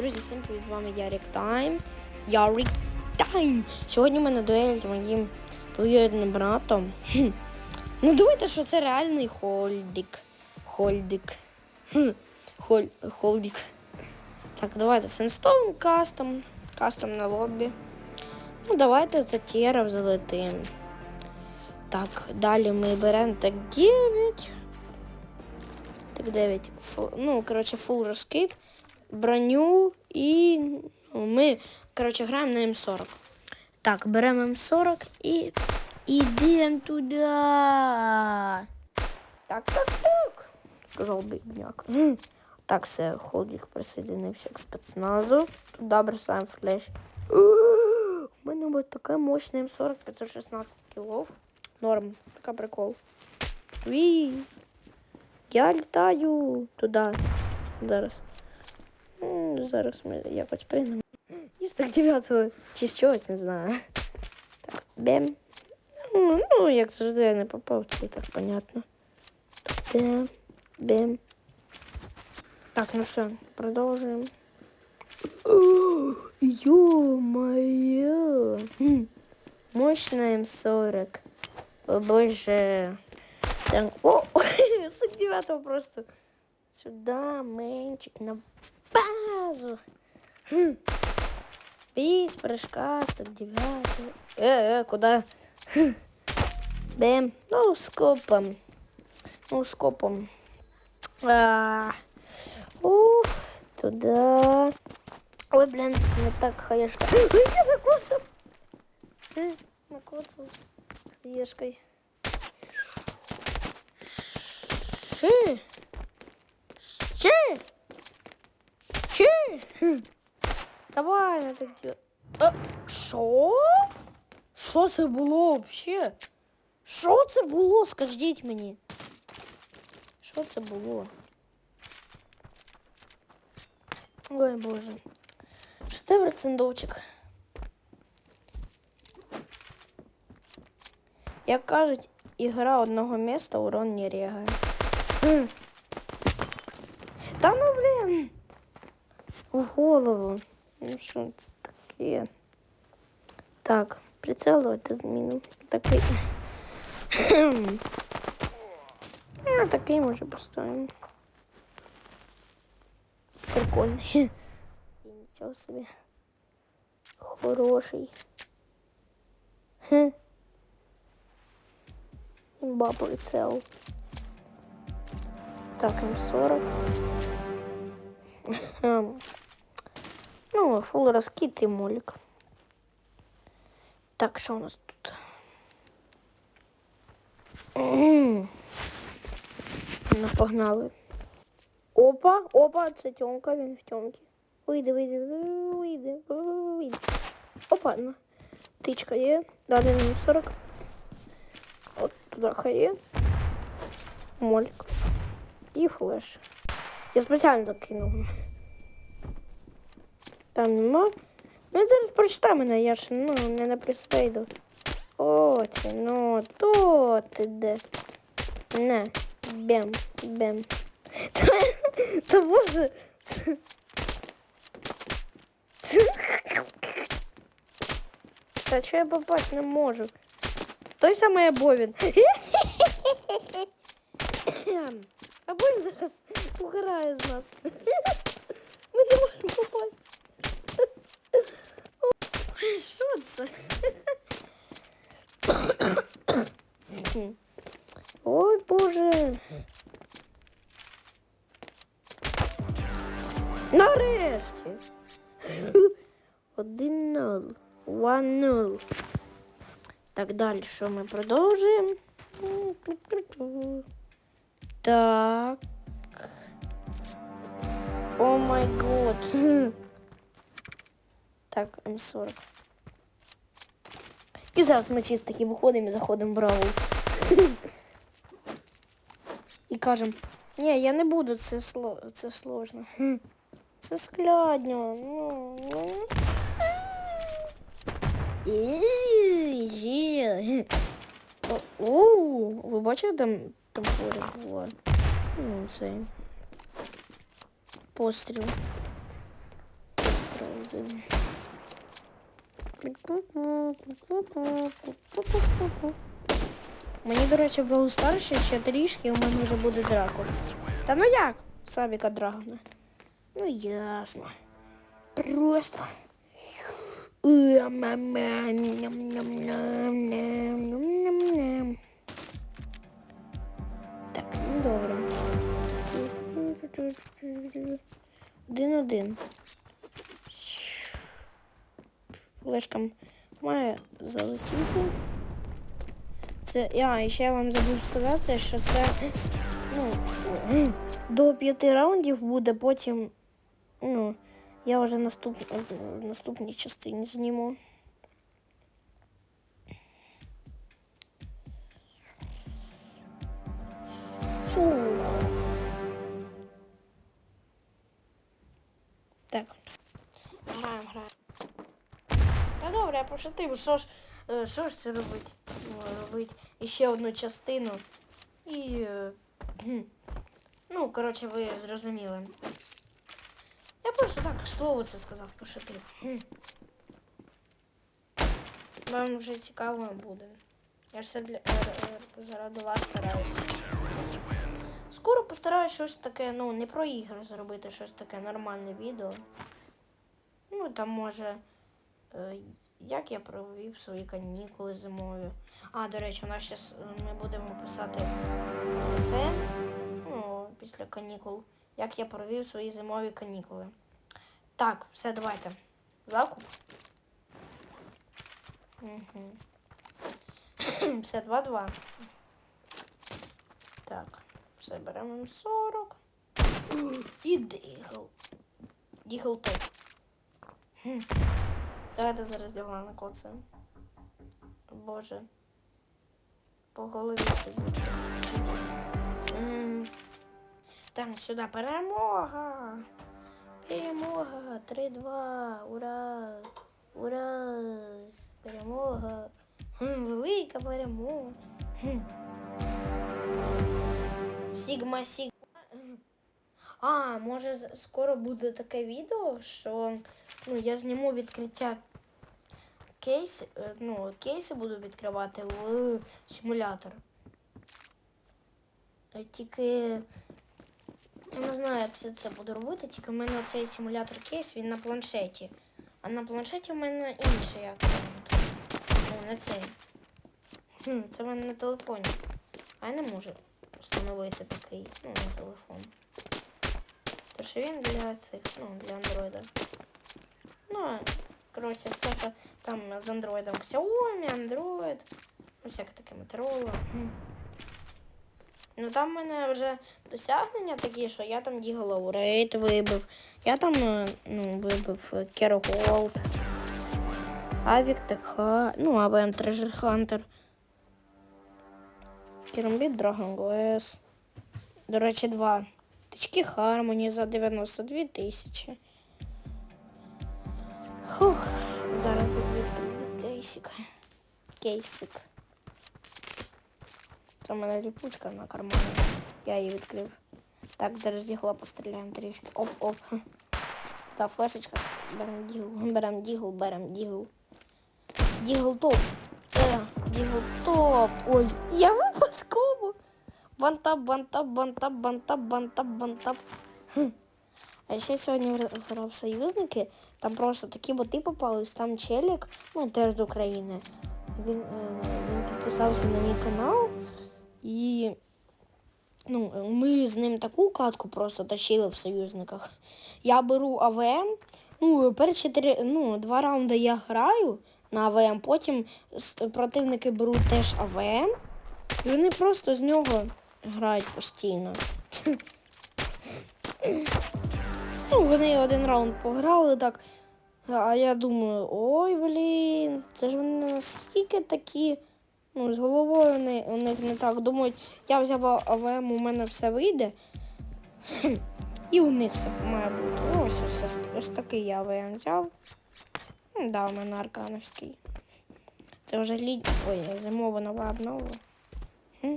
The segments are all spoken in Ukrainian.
Друзі, всім привіт, з вами Ярік Тайм. Ярік Тайм. Сьогодні в мене дуель з моїм двоюрідним братом. Не думайте, що це реальний. Хольдик. Хм. Холь... Холдик. Так, давайте Сенстоун кастом. Кастом на лобі. Ну, давайте за тіров залетим. Так, далі ми беремо так 9. Так, 9. Фу, ну, коротше, фул розкид, броню і ну, ми, коротше, граємо на М40. Так, беремо М40 і йдемо туди. Так, так, так, сказав бідняк. Так, все, холдик присоединився к спецназу. Туди бросаємо флеш. У мене ось така мощна М40 516 кілов. Норм, така прикол. Вій. Я літаю туди. Зараз. М, Зараз ми якось прийдемо. Із так 9 чи з чогось не знаю. Так, бем. Ну, ну, як завжди я не попав, це і так понятно. Так, бем, бем. Так, ну все, продовжуємо. Ё-моё! Хм, Мощная М40. О боже. Так, о, с 9 просто. Сюда, менчик, на базу. Хм. Без прыжка, 109. Э, э, куда? Хм. Бэм. Ну, скопом. Ну, скопом. А, ух, туда. Ой, блин, не так хаешка. Я накоцал. Э, накоцал. Хаешкой. Ще. Ще. Давай, надо делать. А, що? Що це було взагалі? Що це було? Скажіть мені. Що це було? Ой, боже. Шедевр цендовчик. Як кажуть, ігра одного міста урон не рягає. Та ну. В голову. Ну що це таке? Так, прицелувати зміну. Такий. Хм. Ну, такий може поставимо. Прикольний. І нічого собі. Хороший. Хе. Имба прицел. Так, М40. Ну, фул раскид и молик. Так, что у нас тут? Ну, погнали. Опа, опа, це Тьомка, він в Тьомці. Вийде, вийде, вийде, вийде. Опа, ну. Тичка є. Далі на 40. От туди хає. Молік. І флеш. Я спеціально так кинув. Там нема. Ну, я зараз прочитай мене, я ж ну, не на пристейду. О, ти, ну, то ти де. Не, бем, бем. Та, та боже. Та що я попасть не можу? Той самий Абовін. Абовін зараз угорає з нас. Ой, Боже. Нарешті. Один нол. One нол. Так, далі що ми продовжуємо? Так. О май год. Так, М40. І зараз ми чисто таки виходимо і заходимо в бравл. І кажемо, ні, я не буду, це, сло... це сложно. Це складно. Ну, ну. Ій, жі. О, о, ви бачили, там, там поряд було? Ну, цей. Постріл. один. Мені, до речі, було старше ще трішки, і у мене вже буде драко. Та ну як? Сабіка драгона. Ну ясно. Просто. Так, ну добре. Один-один. Флешка має залетіти. Це. А, і ще вам забув сказати, що це. Ну, до п'яти раундів буде, потім. Ну, я вже наступ, в наступній частині зніму. Фу. Так. Граємо, граємо. Та добре, я пошутив, що ж, що ж це робить? Робить іще одну частину. І. е. Ну, коротше, ви зрозуміли. Я просто так слово це сказав, пошутив. Вам вже цікаво буде. Я ж все для, е, е, заради вас стараюся. Скоро постараюсь щось таке, ну, не про ігри зробити, щось таке нормальне відео. Ну, там може. Е, як я провів свої канікули зимою. А, до речі, у нас зараз ми будемо писати есе, ну, після канікул. Як я провів свої зимові канікули. Так, все, давайте. Закуп. Угу. все, 2-2. Так, все, беремо 40. І дигл. Дігл топ. Давайте зараз його накоцаємо. Боже. По голові сидить. М. Так, сюди перемога. Перемога. 3-2. Ура. Ура. Перемога. Хм, велика перемога. Хм. Сігма, сігма. А, може скоро буде таке відео, що ну, я зніму відкриття кейс, е, ну, кейси буду відкривати в симулятор. Е, Тільки я не знаю, як це, це буду робити, тільки в мене цей симулятор кейс, він на планшеті. А на планшеті в мене інший аккаунт. Ну, не цей. Це в мене на телефоні. А я не можу встановити такий, ну, на телефон. Тож він для цих, ну, для андроїда. Ну, коротше, все, що там з андроїдом Xiaomi, Android, ну, всяке таке Motorola. Ну там в мене вже досягнення такі, що я там Діголову рейд вибив. Я там е, ну, вибив Керголд, Авік ТХ, ну, АВМ Treasure Hunter. Керамбіт Dragon Glass. До речі, два. Тички Harmony за 92 тисячі. Кейсик. Кейсик. Це в мене ліпучка на кармані. Я її відкрив. Так, зараз дігла постріляємо трішки. Оп-оп. Та флешечка. Берем дігл, берем дігл, берем дігл. Дігл топ. Е, дігл топ. Ой, я випадково. Бантап, бантап, бантап, бантап, бантап, бантап. А ще гра- грав союзники, там просто такі боти попались, там челік, ну теж з України. Він, е, він підписався на мій канал і ну, ми з ним таку катку просто тащили в союзниках. Я беру АВМ, ну, перші три, ну, два раунди я граю на АВМ, потім противники беруть теж АВМ, і вони просто з нього грають постійно. Ну, вони один раунд пограли так. А я думаю, ой, блін, це ж вони наскільки такі. Ну, з головою не, у них не так. Думають, я взяв АВМ, у мене все вийде. І у них все має бути. Ось ось, ось, такий я АВМ взяв. Ну, Да, у мене аркановський. Це вже лід... Ой, зимова нова обнова. Хм.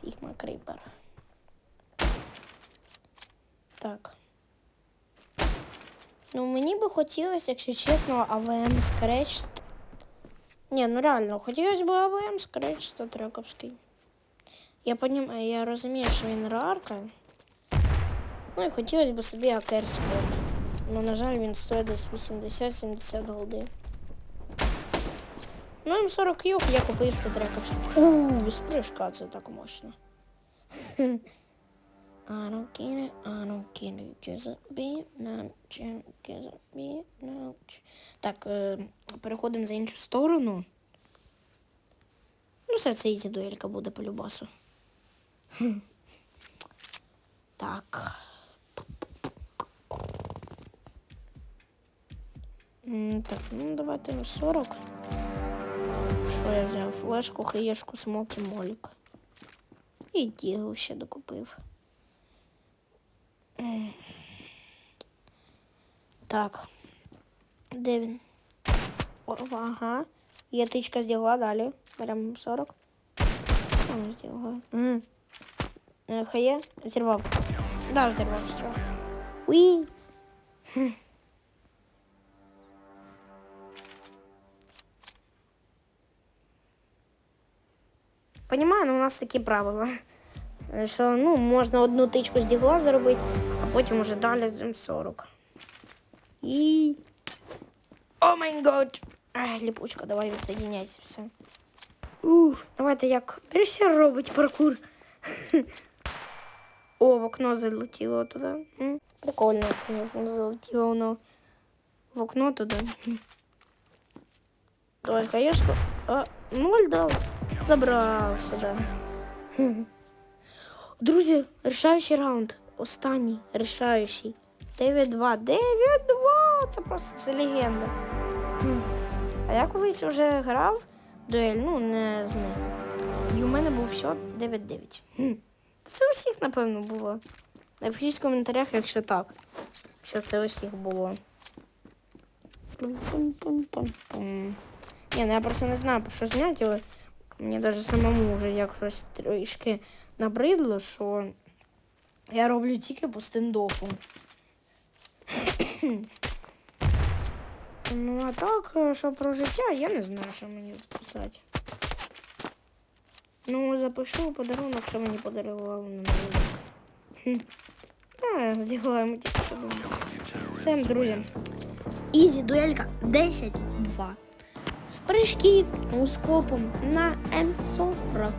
Сігма, Крипер. Так. Ну, мені би хотілося, якщо чесно, АВМ Scratch. Ні, ну реально, хотілося б АВМ Scratch 100 трековський. Я понім... я розумію, що він рарка. Ну і хотілося б собі АКР Спорт. Ну, на жаль, він стоїть десь 80-70 голди. Ну, М40 юг я купив 100 трековський. Ууу, з це так мощно. I don't get it, I don't get it, just be not just be not. Так, е, переходимо за іншу сторону. Ну, все, це ізі дуелька буде по любасу. Так. Так, ну давайте на 40. Що я взяв? Флешку, хаєшку, смок і молік. І дігл ще докупив. Так. Де він? Ага. Є тичка здігла далі. Беремо 40. О, здігла. М. Е, Хає? Зірвав. Да, зірвав, зірвав. Понімаю, ну у нас такі правила. Е, Що ну, можна одну тичку з дігла зробити, а потім уже далі з М40. І. О май гад! Ай, ліпучка, давай відсоединяйся все. Уф, давайте як Берсер робить паркур. О, в окно залетіло туди. М, Прикольно, звісно, залетіло воно в окно туди. М. Давай, хаєшку. А, ноль дав. Забрав сюди. Друзі, рішаючий раунд. Останній рішаючий. 9-2. 9-2! Це просто це легенда. А я колись вже грав дуель, ну не з ним. І у мене був счет 9-9. Це у всіх, напевно, було. Напишіть в коментарях, якщо так. Що це у всіх було. Пум-пум-пум-пум-пум. Ні, ну я просто не знаю, про що зняти, але мені навіть самому вже якось трішки набридло, що я роблю тільки по стендофу. ну, а так, е, що про життя, я не знаю, що мені записати. Ну, запишу подарунок, що мені подарували на рік. Хм. А, тільки що. Всем, друзі. Ізі дуелька 10-2. З прыжки у скопом на М40.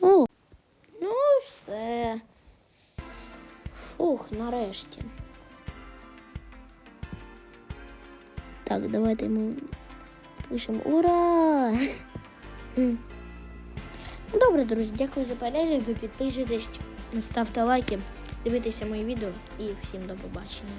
Фух. Ну, все. Фух, нарешті. Так, давайте йому пишемо Ура! Добре, друзі, дякую за перегляд. Підписуйтесь, ставте лайки, дивитеся мої відео і всім до побачення.